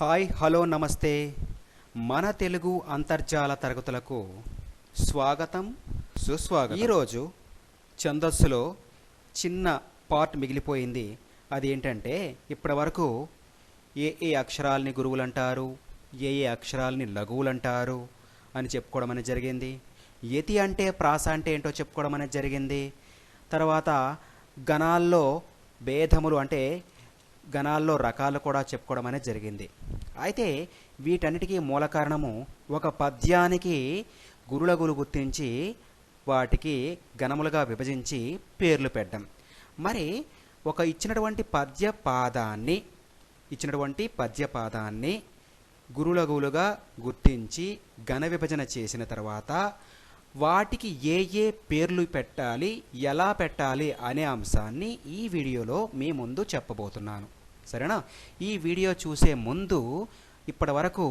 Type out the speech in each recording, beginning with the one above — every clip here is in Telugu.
హాయ్ హలో నమస్తే. మన తెలుగు అంతర్జాల తరగతులకు స్వాగతం. సుస్వాగతం. ఈరోజు ఛందస్సులో చిన్న పార్ట్ మిగిలిపోయింది. అది ఏంటంటే ఇప్పటి వరకు ఏ ఏ అక్షరాలని గురువులు అంటారు ఏ ఏ అక్షరాలని లఘువులు అంటారు అని చెప్పుకోవడం అనేది జరిగింది. యతి అంటే ప్రాస అంటే ఏంటో చెప్పుకోవడం అనేది జరిగింది. తర్వాత గణాల్లో భేదములు అంటే గణాల్లో రకాలు కూడా చెప్పుకోవడం అనేది జరిగింది. అయితే వీటన్నిటికీ మూల కారణము ఒక పద్యానికి గురులగులు గుర్తించి వాటికి గణములుగా విభజించి పేర్లు పెట్టడం. మరి ఒక ఇచ్చినటువంటి పద్యపాదాన్ని ఇచ్చినటువంటి పద్యపాదాన్ని గురులగులుగా గుర్తించి ఘన విభజన చేసిన తర్వాత వాటికి ఏ ఏ పేర్లు పెట్టాలి ఎలా పెట్టాలి అనే అంశాన్ని ఈ వీడియోలో మీ ముందు చెప్పబోతున్నాను. సరేనా? ఈ వీడియో చూసే ముందు ఇప్పటి వరకు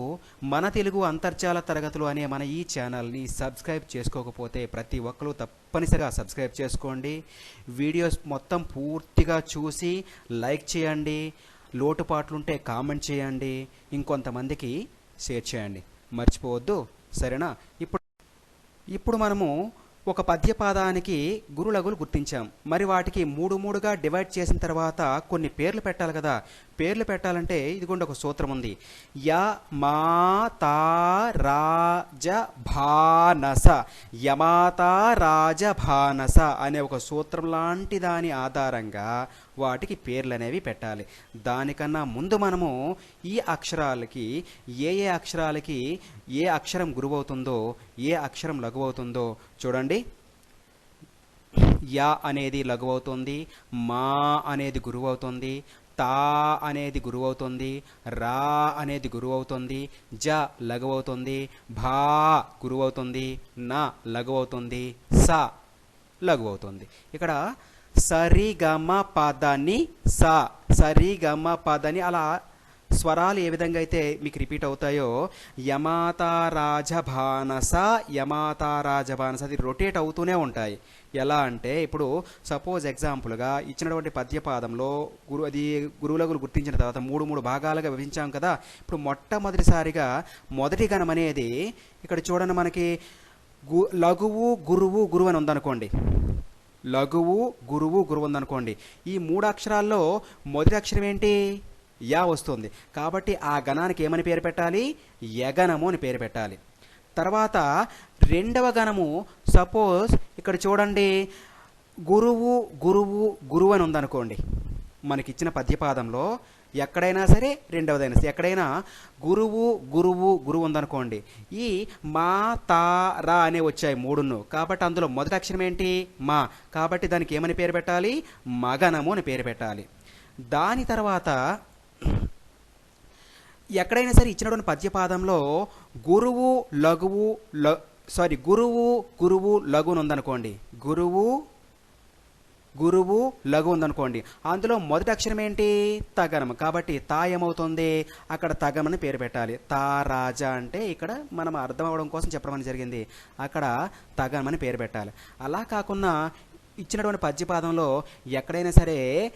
మన తెలుగు అంతర్జాల తరగతులు అనే మన ఈ ఛానల్ని సబ్స్క్రైబ్ చేసుకోకపోతే ప్రతి ఒక్కరూ తప్పనిసరిగా సబ్స్క్రైబ్ చేసుకోండి. వీడియోస్ మొత్తం పూర్తిగా చూసి లైక్ చేయండి. లోటుపాట్లుంటే కామెంట్ చేయండి. ఇంకొంతమందికి షేర్ చేయండి. మర్చిపోవద్దు. సరేనా? ఇప్పుడు ఇప్పుడు మనము ఒక పద్యపాదానికి గురులగులు గుర్తించాం. మరి వాటికి మూడు మూడుగా డివైడ్ చేసిన తర్వాత కొన్ని పేర్లు పెట్టాలి కదా. పేర్లు పెట్టాలంటే ఇదిగోండి ఒక సూత్రం ఉంది. య మా తా రాజ భానస యమాతా రాజభానస అనే ఒక సూత్రం లాంటి దాని ఆధారంగా వాటికి పేర్లు అనేవి పెట్టాలి. దానికన్నా ముందు మనము ఈ అక్షరాలకి ఏ ఏ అక్షరాలకి ఏ అక్షరం గురువవుతుందో ఏ అక్షరం లఘువవుతుందో చూడండి. యా అనేది లఘువవుతుంది మా అనేది గురువవుతుంది తా అనేది గురువవుతుంది రా అనేది గురువవుతుంది జ లఘువవుతుంది భా గురువవుతుంది నా లఘువవుతుంది స లఘువవుతుంది. ఇక్కడ సరిగమ పదాన్ని స సరిగమ పదని అలా స్వరాలు ఏ విధంగా అయితే మీకు రిపీట్ అవుతాయో యమాతారాజభానస యమాతారాజభానస అది రొటేట్ అవుతూనే ఉంటాయి. ఎలా అంటే ఇప్పుడు సపోజ్ ఎగ్జాంపుల్గా ఇచ్చినటువంటి పద్యపాదంలో గురు అది గురువులకు గుర్తించిన తర్వాత మూడు మూడు భాగాలుగా విభజించాం కదా ఇప్పుడు మొట్టమొదటిసారిగా మొదటి గణం అనేది ఇక్కడ చూడండి మనకి గు లఘువు గురువు గురువు అని ఉందనుకోండి. లఘువు గురువు గురువు ఉందనుకోండి. ఈ మూడు అక్షరాల్లో మొదటి అక్షరం ఏంటి? యా వస్తుంది. కాబట్టి ఆ గణానికి ఏమని పేరు పెట్టాలి? యగణము అని పేరు పెట్టాలి. తర్వాత రెండవ గణము సపోజ్ ఇక్కడ చూడండి గురువు గురువు గురువు అని ఉందనుకోండి. మనకిచ్చిన పద్యపాదంలో ఎక్కడైనా సరే రెండవదైనా సరే ఎక్కడైనా గురువు గురువు గురువు ఉందనుకోండి. ఈ మా తా రా అనే వచ్చాయి మూడును. కాబట్టి అందులో మొదటి అక్షరం ఏంటి? మా. కాబట్టి దానికి ఏమని పేరు పెట్టాలి? మగనము అని పేరు పెట్టాలి. దాని తర్వాత ఎక్కడైనా సరే ఇచ్చినటువంటి పద్యపాదంలో గురువు లఘువు ల సారీ గురువు గురువు లఘువును ఉందనుకోండి. గురువు గురువు లఘు ఉందనుకోండి. అందులో మొదటి అక్షరం ఏంటి? తగనం కాబట్టి తా ఏమవుతుంది అక్కడ తగమని పేరు పెట్టాలి. తా రాజా అంటే ఇక్కడ మనం అర్థం అవడం కోసం చెప్పడం అని జరిగింది. అక్కడ తగమని పేరు పెట్టాలి. అలా కాకుండా ఇచ్చినటువంటి పద్యపాదంలో ఎక్కడైనా సరే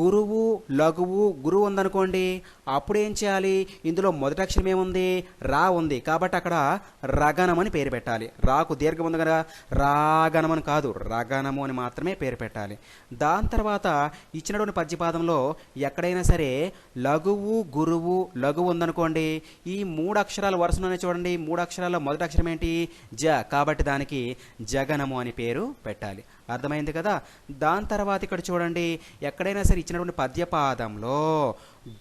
గురువు లఘువు గురువు ఉందనుకోండి అప్పుడు ఏం చేయాలి? ఇందులో మొదటి అక్షరం ఏముంది? రా ఉంది. కాబట్టి అక్కడ రగనం అని పేరు పెట్టాలి. రాకు దీర్ఘం ఉంది కదా? రాగనం అని కాదు. రగనము అని మాత్రమే పేరు పెట్టాలి. దాని తర్వాత ఇచ్చినటువంటి పద్యపాదంలో ఎక్కడైనా సరే లఘువు గురువు లఘువు ఉందనుకోండి ఈ మూడు అక్షరాలు వరుసలోనే చూడండి. మూడు అక్షరాల్లో మొదటి అక్షరం ఏంటి? జ. కాబట్టి దానికి జగనము అని పేరు పెట్టాలి. అర్థమైంది కదా? దాని తర్వాత ఇక్కడ చూడండి ఎక్కడైనా సరే ఇచ్చినటువంటి పద్యపాదంలో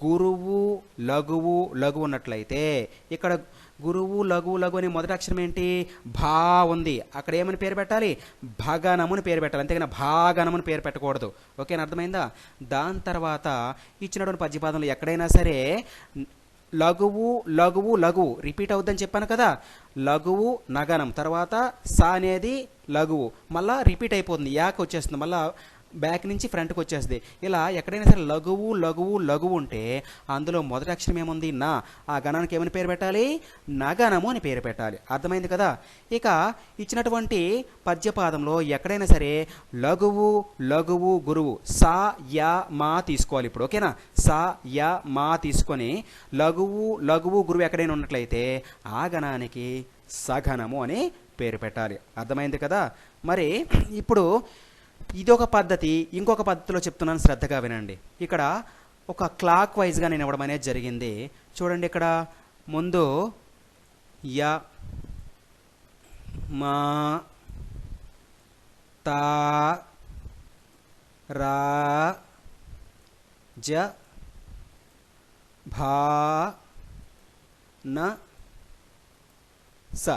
గురువు లఘువు లఘు ఉన్నట్లయితే ఇక్కడ గురువు లఘు లఘు అనే మొదటి అక్షరం ఏంటి? భా ఉంది. అక్కడ ఏమని పేరు పెట్టాలి? భగనముని పేరు పెట్టాలి. అంతేగాని భాగనముని పేరు పెట్టకూడదు. ఓకేనా? అర్థమైందా? దాని తర్వాత ఇచ్చినటువంటి పద్యపాదంలో ఎక్కడైనా సరే లఘువు లఘువు లఘువు రిపీట్ అవుద్దని చెప్పాను కదా. లఘువు నగనం. తర్వాత సా అనేది లఘువు మళ్ళా రిపీట్ అయిపోతుంది. యాక్ వచ్చేస్తుంది. మళ్ళా బ్యాక్ నుంచి ఫ్రంట్కి వచ్చేస్తుంది. ఇలా ఎక్కడైనా సరే లఘువు లఘువు లఘువు ఉంటే అందులో మొదటి అక్షరం ఏముంది? నా. ఆ గణానికి ఏమని పేరు పెట్టాలి? నగనము అని పేరు పెట్టాలి. అర్థమైంది కదా? ఇక ఇచ్చినటువంటి పద్యపాదంలో ఎక్కడైనా సరే లఘువు లఘువు గురువు సా యా మా తీసుకోవాలి ఇప్పుడు. ఓకేనా? సా యా మా తీసుకొని లఘువు లఘువు గురువు ఎక్కడైనా ఉన్నట్లయితే ఆ గణానికి సఘనము అని పేరు పెట్టాలి. అర్థమైంది కదా? మరి ఇప్పుడు ఇదొక పద్ధతి ఇంకొక పద్ధతిలో చెప్తున్నాను శ్రద్ధగా వినండి. ఇక్కడ ఒక క్లాక్ వైజ్గా నేను ఇవ్వడం అనేది జరిగింది. చూడండి ఇక్కడ. ముందు య మా తా రా జ భా న స.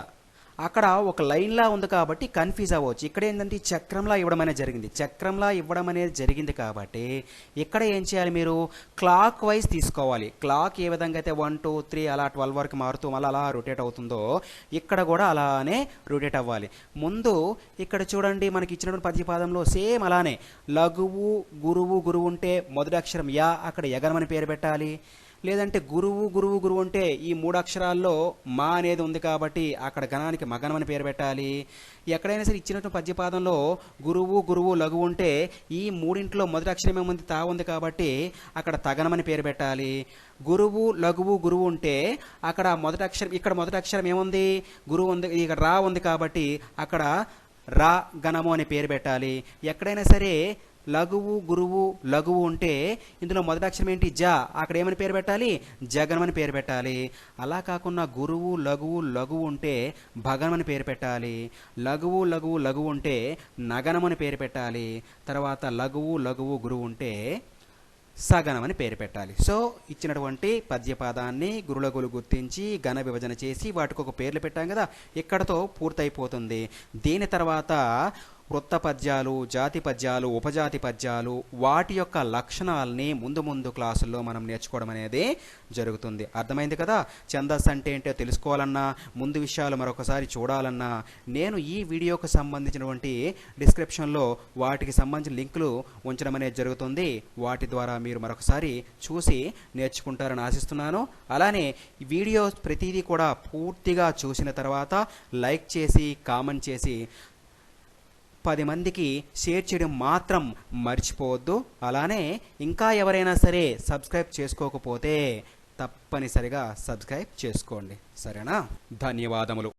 అక్కడ ఒక లైన్లా ఉంది కాబట్టి కన్ఫ్యూజ్ అవ్వచ్చు. ఇక్కడ ఏంటంటే చక్రంలా ఇవ్వడం అనేది జరిగింది. చక్రంలా ఇవ్వడం అనేది జరిగింది కాబట్టి ఇక్కడ ఏం చేయాలి మీరు? క్లాక్ వైజ్ తీసుకోవాలి. క్లాక్ ఏ విధంగా అయితే వన్ టూ త్రీ అలా ట్వెల్వ్ వరకు మారుతూ మళ్ళీ అలా రొటేట్ అవుతుందో ఇక్కడ కూడా అలానే రొటేట్ అవ్వాలి. ముందు ఇక్కడ చూడండి మనకి ఇచ్చినటువంటి ప్రతిపాదంలో సేమ్ అలానే లఘువు గురువు గురువు ఉంటే మొదటి అక్షరం యా అక్కడ యగనమని పేరు పెట్టాలి. లేదంటే గురువు గురువు గురువు అంటే ఈ మూడు అక్షరాల్లో మా అనేది ఉంది కాబట్టి అక్కడ గణానికి మగనం అని పేరు పెట్టాలి. ఎక్కడైనా సరే ఇచ్చినటువంటి పద్యపాదంలో గురువు గురువు లఘు ఉంటే ఈ మూడింట్లో మొదటి అక్షరం ఏముంది? తా ఉంది కాబట్టి అక్కడ తగనమని పేరు పెట్టాలి. గురువు లఘువు గురువు ఉంటే అక్కడ మొదటి అక్షరం ఇక్కడ మొదటి అక్షరం ఏముంది? గురువు ఉంది ఇక్కడ రా ఉంది కాబట్టి అక్కడ రా గణము అని పేరు పెట్టాలి. ఎక్కడైనా సరే లఘువు గురువు లఘువు ఉంటే ఇందులో మొదటి అక్షరం ఏంటి? జ. అక్కడ ఏమని పేరు పెట్టాలి? జగనమని పేరు పెట్టాలి. అలా కాకుండా గురువు లఘువు లఘువు ఉంటే భగనమని పేరు పెట్టాలి. లఘువు లఘువు లఘువు ఉంటే నగనమని పేరు పెట్టాలి. తర్వాత లఘువు లఘువు గురువు ఉంటే సగనం అని పేరు పెట్టాలి. సో ఇచ్చినటువంటి పద్యపాదాన్ని గురులగులు గుర్తించి ఘన విభజన చేసి వాటికి ఒక పేర్లు పెట్టాం కదా ఇక్కడతో పూర్తయిపోతుంది. దీని తర్వాత వృత్త పద్యాలు జాతి పద్యాలు ఉపజాతి పద్యాలు వాటి యొక్క లక్షణాలని ముందు ముందు క్లాసుల్లో మనం నేర్చుకోవడం అనేది జరుగుతుంది. అర్థమైంది కదా? ఛందస్సు అంటే ఏంటో తెలుసుకోవాలన్నా ముందు విషయాలు మరొకసారి చూడాలన్నా నేను ఈ వీడియోకు సంబంధించినటువంటి డిస్క్రిప్షన్లో వాటికి సంబంధించిన లింకులు ఉంచడం అనేది జరుగుతుంది. వాటి ద్వారా మీరు మరొకసారి చూసి నేర్చుకుంటారని ఆశిస్తున్నాను. అలానే వీడియో ప్రతిదీ కూడా పూర్తిగా చూసిన తర్వాత లైక్ చేసి కామెంట్ చేసి పది మందికి షేర్ చేయడం మాత్రం మర్చిపోవద్దు. అలానే ఇంకా ఎవరైనా సరే సబ్స్క్రైబ్ చేసుకోకపోతే తప్పనిసరిగా సబ్స్క్రైబ్ చేసుకోండి. సరేనా? ధన్యవాదములు.